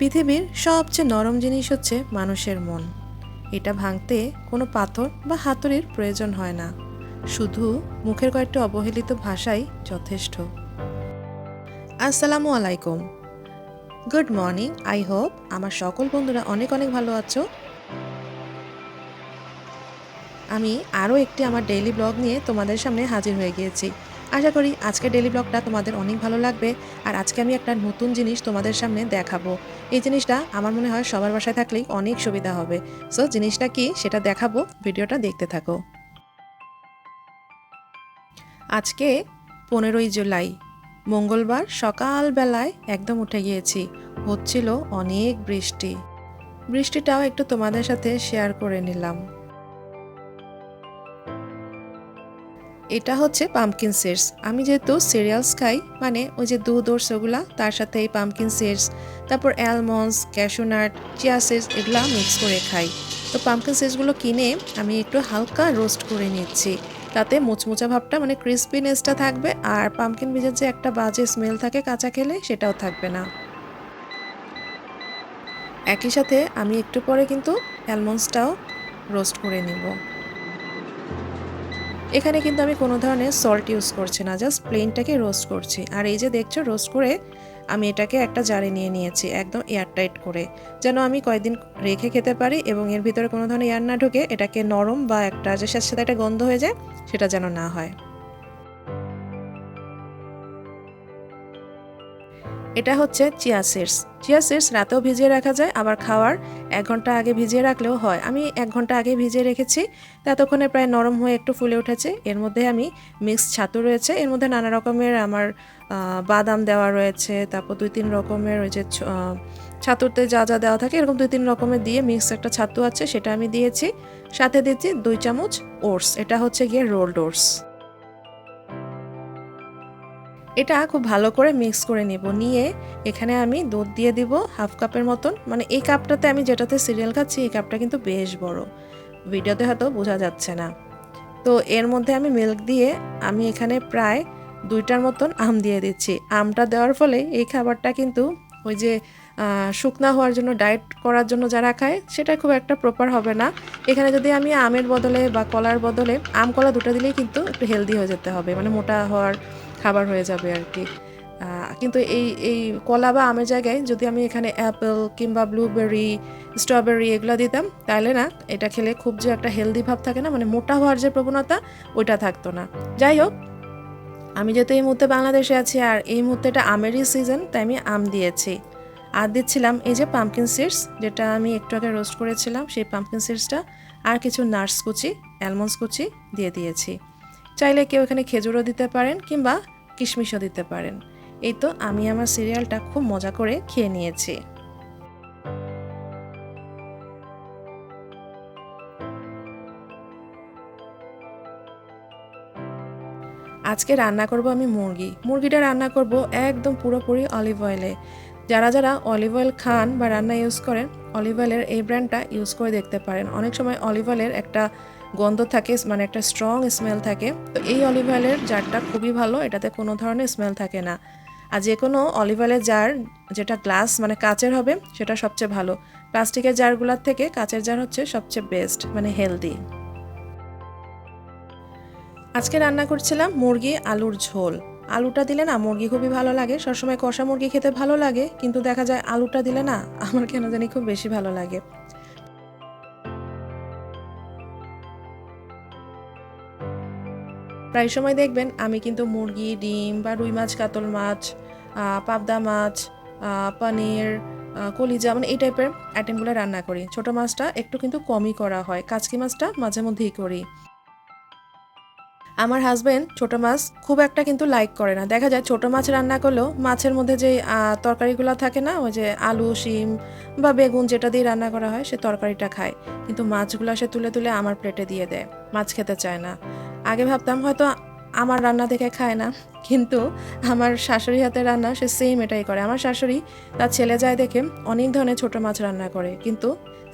পৃথিবীর সবচেয়ে নরম জিনিস হচ্ছে মানুষের মন। এটা ভাঙতে কোনো পাথর বা হাতুড়ির প্রয়োজন হয় না। শুধু মুখের কয়েকটি অবহেলিত ভাষাই যথেষ্ট। আসসালামু আলাইকুম। Good morning. আই হোপ আমার সকল বন্ধুরা অনেক অনেক ভালো আছো। আমি আরও একটি আমার ডেইলি ব্লগ নিয়ে তোমাদের সামনে হাজির হয়ে গিয়েছি। আশা করি আজকের ডেলি ব্লগটা তোমাদের অনেক ভালো লাগবে। আর আজকে আমি একটা নতুন জিনিস তোমাদের সামনে দেখাবো। এই জিনিসটা আমার মনে হয় সবার বাসায় থাকলেই অনেক সুবিধা হবে। সো জিনিসটা কি সেটা দেখাবো, ভিডিওটা দেখতে থাকো। আজকে পনেরোই জুলাই, মঙ্গলবার সকালবেলায় একদম উঠে গিয়েছি। হচ্ছিল অনেক বৃষ্টি। বৃষ্টিটাও একটু তোমাদের সাথে শেয়ার করে নিলাম। এটা হচ্ছে পামকিন সিডস আমি যেহেতু সিরিয়ালস খাই মানে ওই যে দুধ ওগুলা, তার সাথে এই পামকিন সিডস তারপর almonds cashew nut chia seeds এগুলা মিক্স করে খাই। তো পামকিন সিডসগুলো কিনে আমি একটু হালকা রোস্ট করে নিচ্ছি। তাতে মুচমুচা ভাবটা মানে ক্রিসপিনেসটা থাকবে, আর পামকিন বীজের যে একটা বাজে স্মেল থাকে কাঁচা খেলে, সেটাও থাকবে না। একই সাথে আমি একটু পরে কিন্তু অ্যালমন্ডসটাও রোস্ট করে নিব। এখানে কিন্তু আমি কোনো ধরনের সল্ট ইউজ করছি না জাস্ট প্লেনটাকে রোস্ট করছি। আর এই যে দেখছ রোস্ট করে আমি এটাকে একটা জারে নিয়ে নিয়েছি, একদম এয়ারটাইট করে, যেন আমি কয়েকদিন রেখে খেতে পারি এবং এর ভিতরে কোনো ধরনের এয়ার না ঢুকে এটাকে নরম বা একটা যে সাথে সাথে একটা গন্ধ হয়ে যায়, সেটা যেন না হয়। এটা হচ্ছে চিয়া সিডস। চিয়া সিডস রাতেও ভিজিয়ে রাখা যায়, আবার খাওয়ার এক ঘণ্টা আগে ভিজিয়ে রাখলেও হয়। আমি এক ঘণ্টা আগে ভিজিয়ে রেখেছি, ততক্ষণে প্রায় নরম হয়ে একটু ফুলে উঠেছে। এর মধ্যে আমি মিক্স ছাতু রয়েছে, এর মধ্যে নানা রকমের আমার বাদাম দেওয়া রয়েছে, তারপর দুই তিন রকমের ওই যে ছাতুতে যা যা দেওয়া থাকে, এরকম দুই তিন রকমের দিয়ে মিক্স একটা ছাতু আছে, সেটা আমি দিয়েছি। সাথে দিচ্ছি দুই চামচ ওটস, এটা হচ্ছে গিয়ে রোল্ড ওটস। এটা খুব ভালো করে মিক্স করে নিব। নিয়ে এখানে আমি দুধ দিয়ে দিব হাফ কাপের মতন। মানে এই কাপটাতে আমি যেটাতে সিরিয়াল খাচ্ছি, এই কাপটা কিন্তু বেশ বড়। ভিডিওতে হয়তো বোঝা যাচ্ছে না। তো এর মধ্যে আমি মিল্ক দিয়ে আমি এখানে প্রায় দুইটার মতন আম দিয়ে দিচ্ছি। আমটা দেওয়ার ফলে এই খাবারটা কিন্তু ওই যে শুকনা হওয়ার জন্য ডায়েট করার জন্য যারা খায়, সেটা খুব একটা প্রপার হবে না। এখানে যদি আমি আমের বদলে বা কলার বদলে, আম কলা দুটো দিলেই কিন্তু একটু হেলদি হয়ে যেতে হবে। মানে মোটা হওয়ার খাবার হয়ে যাবে আর কি। কিন্তু এই এই কলা বা আমের জায়গায় যদি আমি এখানে অ্যাপেল কিংবা ব্লুবেরি, স্ট্রবেরি এগুলো দিতাম তাহলে না, এটা খেলে খুব যে একটা হেলদি ভাব থাকে না মানে মোটা হওয়ার যে প্রবণতা, ওইটা থাকতো না। যাই হোক, আমি যেহেতু এই মুহূর্তে বাংলাদেশে আছি আর এই মুহূর্তে এটা আমেরই সিজন তাই আমি আম দিয়েছি। আর দিচ্ছিলাম এই যে পাম্পকিন সিডস যেটা আমি একটু আগে রোস্ট করেছিলাম, সেই পাম্পকিন সিডসটা আর কিছু নার্স কুচি অ্যালমন্ডস কুচি দিয়ে দিয়েছি। চাইলে কেউ এখানে খেজুরও দিতে পারেন কিংবা কিশমিশও দিতে পারেন। এই তো আমি আমার সিরিয়ালটা খুব মজা করে খেয়ে নিয়েছি। আজকে রান্না করব আমি মুরগি। মুরগিটা রান্না করব একদম পুরোপুরি অলিভ অয়েলে যারা যারা অলিভ অয়েল খান বা রান্না ইউজ করেন অলিভ অয়েলের এই ব্র্যান্ডটা ইউজ করে দেখতে পারেন। অনেক সময় অলিভ অয়েলের একটা গন্ধ থাকে মানে একটা স্ট্রং স্মেল থাকে। তো এই অলিভ অয়েলের জারটা খুবই ভালো, এটাতে কোনো ধরনের স্মেল থাকে না। আর যে কোনো অলিভ অয়েলের জার যেটা গ্লাস মানে কাচের হবে, সেটা সবচেয়ে ভালো। প্লাস্টিকের জারগুলোর থেকে কাচের জার হচ্ছে সবচেয়ে বেস্ট মানে হেলদি আজকে রান্না করছিলাম মুরগি আলুর ঝোল। আলুটা দিলে না মুরগি খুবই ভালো লাগে। সবসময় কষা মুরগি খেতে ভালো লাগে, কিন্তু দেখা যায় আলুটা দিলে না আমার কেন জানি খুব বেশি ভালো লাগে। প্রায় সময় দেখবেন আমি কিন্তু মুরগি, ডিম বা রুই মাছ, কাতল মাছ পাবদা মাছ পনির কলিজা মানে এই টাইপের আইটেমগুলো রান্না করি। ছোট মাছটা একটু কিন্তু কমই করা হয়, কাচকি মাছটা মাঝে মধ্যেই করি। আমার হাজব্যান্ড ছোট মাছ খুব একটা কিন্তু লাইক করে না। দেখা যায় ছোট মাছ রান্না করলেও মাছের মধ্যে যে তরকারিগুলো থাকে না, ওই যে আলু, শিম বা বেগুন যেটা দিয়ে রান্না করা হয়, সে তরকারিটা খায়। কিন্তু মাছগুলো সে তুলে তুলে আমার প্লেটে দিয়ে দেয়। মাছ খেতে চায় না। আগে ভাবতাম হয়তো আমার রান্না দেখে খায় না, কিন্তু আমার শাশুড়ি হাতের রান্না সে সেম এটাই করে। আমার শাশুড়ি তার ছেলে যায় দেখে অনেক ধরনের ছোট মাছ রান্না করে, কিন্তু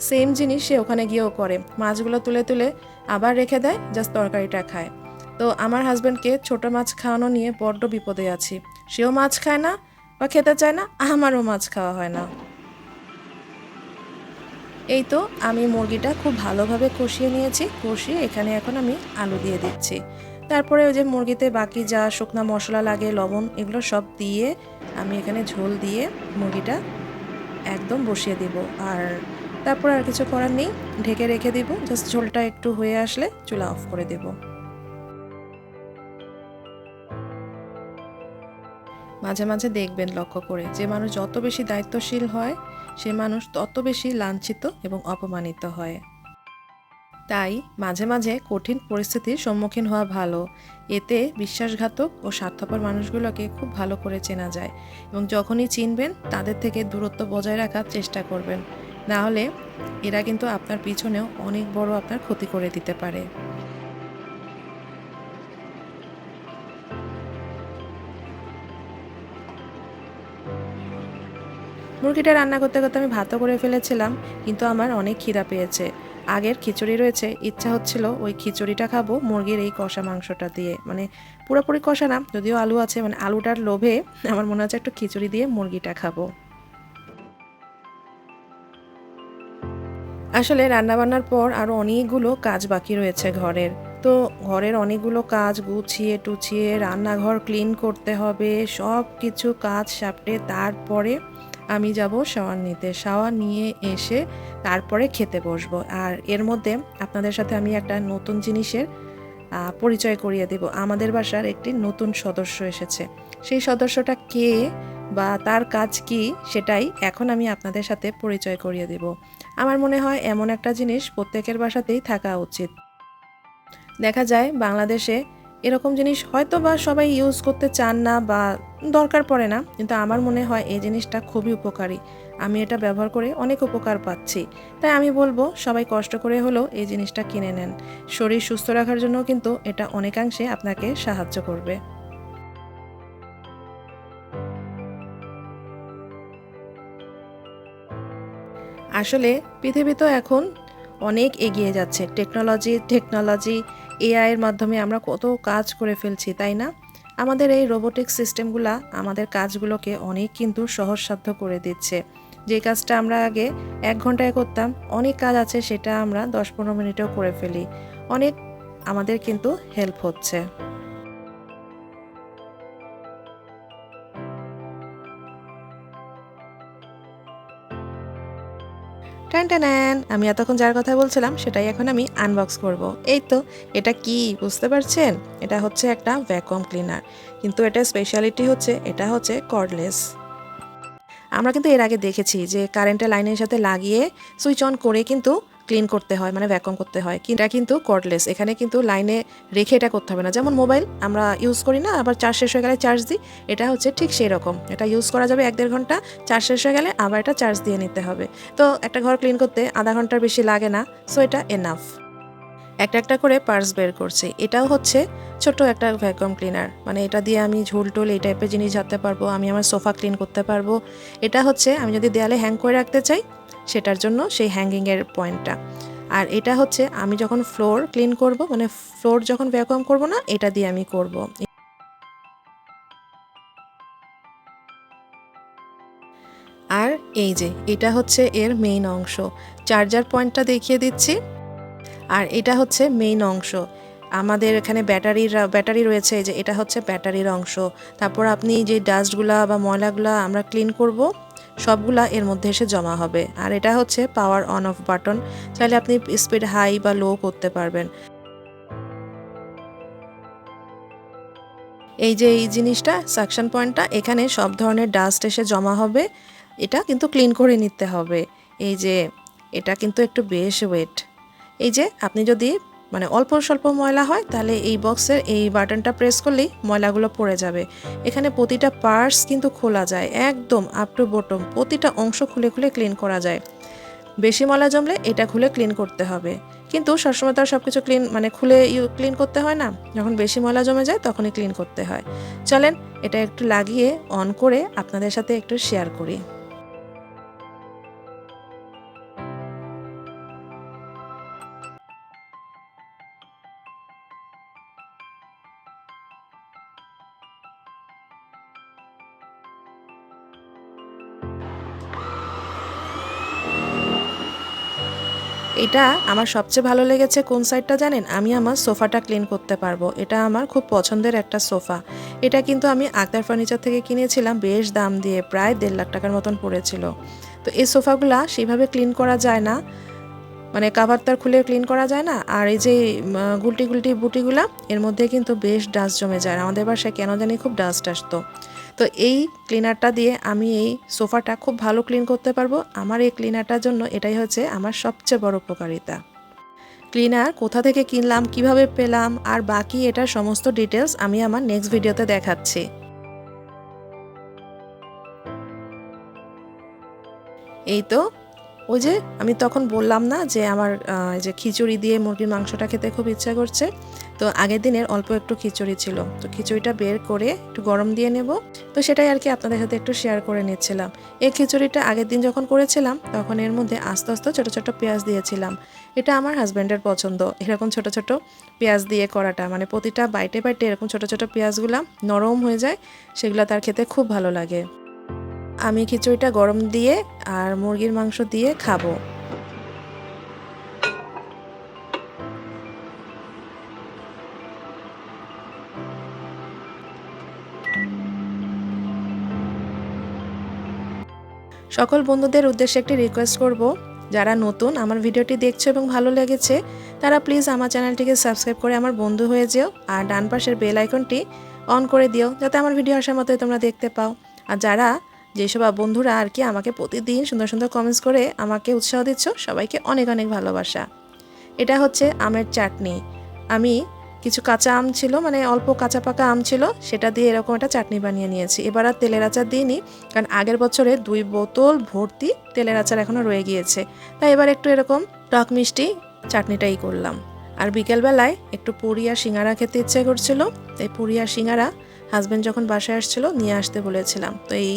সেম জিনিস সে ওখানে গিয়েও করে। মাছগুলো তুলে তুলে আবার রেখে দেয় জাস্ট তরকারিটা খায়। তো আমার হাজব্যান্ডকে ছোট মাছ খাওয়ানো নিয়ে বড্ড বিপদে আছি। সেও মাছ খায় না বা খেতে চায় না, আমারও মাছ খাওয়া হয় না। এই তো আমি মুরগিটা খুব ভালোভাবে কষিয়ে নিয়েছি, কষিয়ে এখানে এখন আমি আলু দিয়ে দিচ্ছি। তারপরে ওই যে মুরগিতে বাকি যা শুকনো মশলা লাগে, লবণ, এগুলো সব দিয়ে আমি এখানে ঝোল দিয়ে মুরগিটা একদম বসিয়ে দিব। আর তারপর আর কিছু করার নেই, ঢেকে রেখে দিব জাস্ট ঝোলটা একটু হয়ে আসলে চুলা অফ করে দেব। মাঝে মাঝে দেখবেন লক্ষ্য করে, যে মানুষ যত বেশি দায়িত্বশীল হয় সে মানুষ তত বেশি লাঞ্ছিত এবং অপমানিত হয়। তাই মাঝে মাঝে কঠিন পরিস্থিতির সম্মুখীন হওয়া ভালো। এতে বিশ্বাসঘাতক ও স্বার্থপর মানুষগুলোকে খুব ভালো করে চেনা যায় এবং যখনই চিনবেন, তাদের থেকে দূরত্ব বজায় রাখার চেষ্টা করবেন। না হলে এরা কিন্তু আপনার পিছনেও অনেক বড় আপনার ক্ষতি করে দিতে পারে। মুরগিটা রান্না করতে করতে আমি ভাতও করে ফেলেছিলাম, কিন্তু আমার অনেক খিদা পেয়েছে। আগের খিচুড়ি রয়েছে, ইচ্ছা হচ্ছিল ওই খিচুড়িটা খাব মুরগির এই কষা মাংসটা দিয়ে। মানে পুরোপুরি কষা না, যদিও আলু আছে মানে আলুটার লোভে আমার মনে হচ্ছে একটু খিচুড়ি দিয়ে মুরগিটা খাব। আসলে রান্নাবান্নার পর আরও অনেকগুলো কাজ বাকি রয়েছে ঘরের। তো ঘরের অনেকগুলো কাজ গুছিয়ে টুছিয়ে রান্নাঘর ক্লিন করতে হবে সব কিছু কাজ সাপটে তারপরে আমি যাব শাওয়ার নিতে। শাওয়ার নিয়ে এসে তারপরে খেতে বসবো। আর এর মধ্যে আপনাদের সাথে আমি একটা নতুন জিনিসের পরিচয় করিয়ে দেব। আমাদের বাসার একটি নতুন সদস্য এসেছে। সেই সদস্যটা কে বা তার কাজ কি সেটাই এখন আমি আপনাদের সাথে পরিচয় করিয়ে দেব। আমার মনে হয় এমন একটা জিনিস প্রত্যেকের বাসাতেই থাকা উচিত। দেখা যায় বাংলাদেশে এরকম জিনিস হয়তো বা সবাই ইউজ করতে চান না বা দরকার পড়ে না, কিন্তু আমার মনে হয় এই জিনিসটা খুবই উপকারী। আমি এটা ব্যবহার করে অনেক উপকার পাচ্ছি। তাই আমি বলব, সবাই কষ্ট করে হলেও এই জিনিসটা কিনে নেন। শরীর সুস্থ রাখার জন্য কিন্তু এটা অনেকাংশে আপনাকে সাহায্য করবে। আসলে পৃথিবী তো এখন অনেক এগিয়ে যাচ্ছে। টেকনোলজি টেকনোলজি এআইয়ের মাধ্যমে আমরা কত কাজ করে ফেলছি, তাই না? আমাদের এই রোবোটিক সিস্টেমগুলো আমাদের কাজগুলোকে অনেক কিন্তু সহজসাধ্য করে দিচ্ছে। যে কাজটা আমরা আগে এক ঘন্টায় করতাম, অনেক কাজ আছে সেটা আমরা দশ পনেরো মিনিটেও করে ফেলি। অনেক আমাদের কিন্তু হেল্প হচ্ছে। টান আমি এতক্ষণ যার কথা বলছিলাম, সেটাই এখন আমি আনবক্স করব। এই তো, এটা কি বুঝতে পারছেন? এটা হচ্ছে একটা ভ্যাকুয়াম ক্লিনার কিন্তু এটা স্পেশালিটি হচ্ছে, এটা হচ্ছে কর্ডলেস আমরা কিন্তু এর আগে দেখেছি যে কারেন্টের লাইনের সাথে লাগিয়ে সুইচ অন করে কিন্তু ক্লিন করতে হয় মানে ভ্যাকুম করতে হয়। এটা কিন্তু কর্ডলেস এখানে কিন্তু লাইনে রেখে এটা করতে হবে না। যেমন মোবাইল আমরা ইউজ করি না, আবার চার্জ শেষ হয়ে গেলে চার্জ দিই। এটা হচ্ছে ঠিক সেই রকম এটা ইউজ করা যাবে এক দেড় ঘণ্টা চার্জ শেষ হয়ে গেলে আবার এটা চার্জ দিয়ে নিতে হবে। তো একটা ঘর ক্লিন করতে আধা ঘণ্টার বেশি লাগে না সো এটা এনাফ একটা একটা করে পার্স বের করছি। এটাও হচ্ছে ছোট একটা ভ্যাকুয়াম ক্লিনার মানে এটা দিয়ে আমি ঝুল টুল এই টাইপের জিনিস ঝাড়তে পারব, আমি আমার সোফা ক্লিন করতে পারব। এটা হচ্ছে আমি যদি দেয়ালে হ্যাং করে রাখতে চাই, সেটার জন্য সেই হ্যাঙ্গিংয়ের পয়েন্টটা আর এটা হচ্ছে আমি যখন ফ্লোর ক্লিন করব মানে ফ্লোর যখন ভ্যাকুয়াম করব না, এটা দিয়ে আমি করব। আর এই যে, এটা হচ্ছে এর মেইন অংশ। চার্জার পয়েন্টটা দেখিয়ে দিচ্ছি। আর এটা হচ্ছে মেইন অংশ। আমাদের এখানে ব্যাটারির ব্যাটারি রয়েছে যে এটা হচ্ছে ব্যাটারির অংশ। তারপর আপনি যে ডাস্টগুলা বা ময়লাগুলা আমরা ক্লিন করব, সবগুলা এর মধ্যে এসে জমা হবে। আর এটা হচ্ছে পাওয়ার অন অফ বাটন চাইলে আপনি স্পিড হাই বা লো করতে পারবেন। এই যে এই জিনিসটা সাকশন পয়েন্টটা এখানে সব ধরনের ডাস্ট এসে জমা হবে। এটা কিন্তু ক্লিন করে নিতে হবে। এই যে, এটা কিন্তু একটু বেশ ওয়েট এই যে আপনি যদি মানে অল্প স্বল্প ময়লা হয়, তাহলে এই বক্সের এই বাটনটা প্রেস করলেই ময়লাগুলো পড়ে যাবে। এখানে প্রতিটা পার্টস কিন্তু খোলা যায়, একদম আপ টু বটম প্রতিটা অংশ খুলে খুলে ক্লিন করা যায়। বেশি ময়লা জমলে এটা খুলে ক্লিন করতে হবে। কিন্তু সবসময় তো আর সব কিছু ক্লিন মানে খুলে ইউ ক্লিন করতে হয় না, যখন বেশি ময়লা জমে যায় তখনই ক্লিন করতে হয়। চলেন এটা একটু লাগিয়ে অন করে আপনাদের সাথে একটু শেয়ার করি। এটা আমার সবচেয়ে ভালো লেগেছে কোন সাইডটা জানেন? আমি আমার সোফাটা ক্লিন করতে পারব। এটা আমার খুব পছন্দের একটা সোফা। এটা কিন্তু আমি আক্তার ফার্নিচার থেকে কিনেছিলাম, বেশ দাম দিয়ে, প্রায় দেড় লাখ টাকার মতন পড়েছিল। তো এই সোফাগুলা সেভাবে ক্লিন করা যায় না। মানে কাভার তার খুলে ক্লিন করা যায় না। আর এই যে গুলটি গুলটি বুটিগুলা, এর মধ্যে কিন্তু বেশ ডাস্ট জমে যায়। আমাদের বাসায় কেন জানি খুব ডাস্ট আসতো। তো এই ক্লিনারটা দিয়ে আমি এই সোফাটা খুব ভালো ক্লিন করতে পারব। আমার এই ক্লিনারটার জন্য এটাই হচ্ছে আমার সবচেয়ে বড় উপকারিতা। ক্লিনার কোথা থেকে কিনলাম, কীভাবে পেলাম, আর বাকি এটার সমস্ত ডিটেলস আমি আমার নেক্সট ভিডিওতে দেখাচ্ছি। এই তো, ওই যে আমি তখন বললাম না যে আমার যে খিচুড়ি দিয়ে মুরগির মাংসটা খেতে খুব ইচ্ছা করছে। তো আগের দিনের অল্প একটু খিচুড়ি ছিল। তো খিচুড়িটা বের করে একটু গরম দিয়ে নেব। তো সেটাই আর কি আপনাদের সাথে একটু শেয়ার করে নিচ্ছিলাম। এই খিচুড়িটা আগের দিন যখন করেছিলাম, তখন এর মধ্যে আস্তে আস্তে ছোটো ছোটো পেঁয়াজ দিয়েছিলাম। এটা আমার হাজব্যান্ডের পছন্দ। এরকম ছোট ছোট পেঁয়াজ দিয়ে করাটা মানে প্রতিটা বাইটে বাইটে এরকম ছোট ছোট পেঁয়াজগুলো নরম হয়ে যায়, সেগুলো তার খেতে খুব ভালো লাগে। আমি খিচুড়িটা গরম দিয়ে আর মুরগির মাংস দিয়ে খাব। সকল বন্ধুদের উদ্দেশ্যে একটি রিকোয়েস্ট করব, যারা নতুন আমার ভিডিওটি দেখছ এবং ভালো লেগেছে, তারা প্লিজ আমার চ্যানেলটিকে সাবস্ক্রাইব করে আমার বন্ধু হয়ে যেও আর ডান পাশের বেল আইকনটি অন করে দিও, যাতে আমার ভিডিও আসার মতোই তোমরা দেখতে পাও। আর যারা যেসব বন্ধুরা আর কি আমাকে প্রতিদিন সুন্দর সুন্দর কমেন্টস করে আমাকে উৎসাহ দিচ্ছ, সবাইকে অনেক অনেক ভালোবাসা। এটা হচ্ছে আমের চাটনি। আমি কিছু কাঁচা আম ছিল মানে অল্প কাঁচা পাকা আম ছিল, সেটা দিয়ে এরকম একটা চাটনি বানিয়ে নিয়েছি। এবার আর তেলের আচার দিইনি, কারণ আগের বছরে দুই বোতল ভর্তি তেলের আচার এখনও রয়ে গিয়েছে। তাই এবার একটু এরকম টক মিষ্টি চাটনিটাই করলাম। আর বিকেলবেলায় একটু পুরি আর সিঙ্গারা খেতে ইচ্ছে করছিল, তাই পুরি আর সিঙ্গারা হাজব্যান্ড যখন বাসায় আসছিল, নিয়ে আসতে বলেছিলাম। তো এই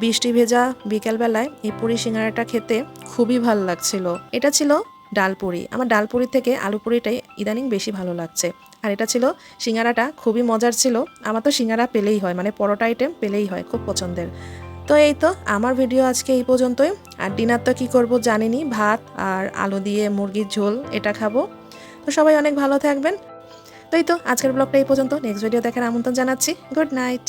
বৃষ্টি ভেজা বিকেলবেলায় এই পুরি সিঙ্গারাটা খেতে খুবই ভালো লাগছিল। এটা ছিল ডালপুরি আমার ডালপুরি থেকে আলু পুরিটাই ইদানিং বেশি ভালো লাগছে। আর এটা ছিল সিঙ্গারাটা, খুবই মজার ছিল। আমার তো সিঙ্গারা পেলেই হয় মানে পরোটা আইটেম পেলেই হয়, খুব পছন্দের। তো এই তো, আমার ভিডিও আজকে এই পর্যন্তই। আর ডিনার তো কী করব জানিনি, ভাত আর আলু দিয়ে মুরগির ঝোল, এটা খাব। তো সবাই অনেক ভালো থাকবেন। তো এই তো, আজকের ব্লগটা এই পর্যন্ত। নেক্সট ভিডিও দেখার আমন্ত্রণ জানাচ্ছি। Good night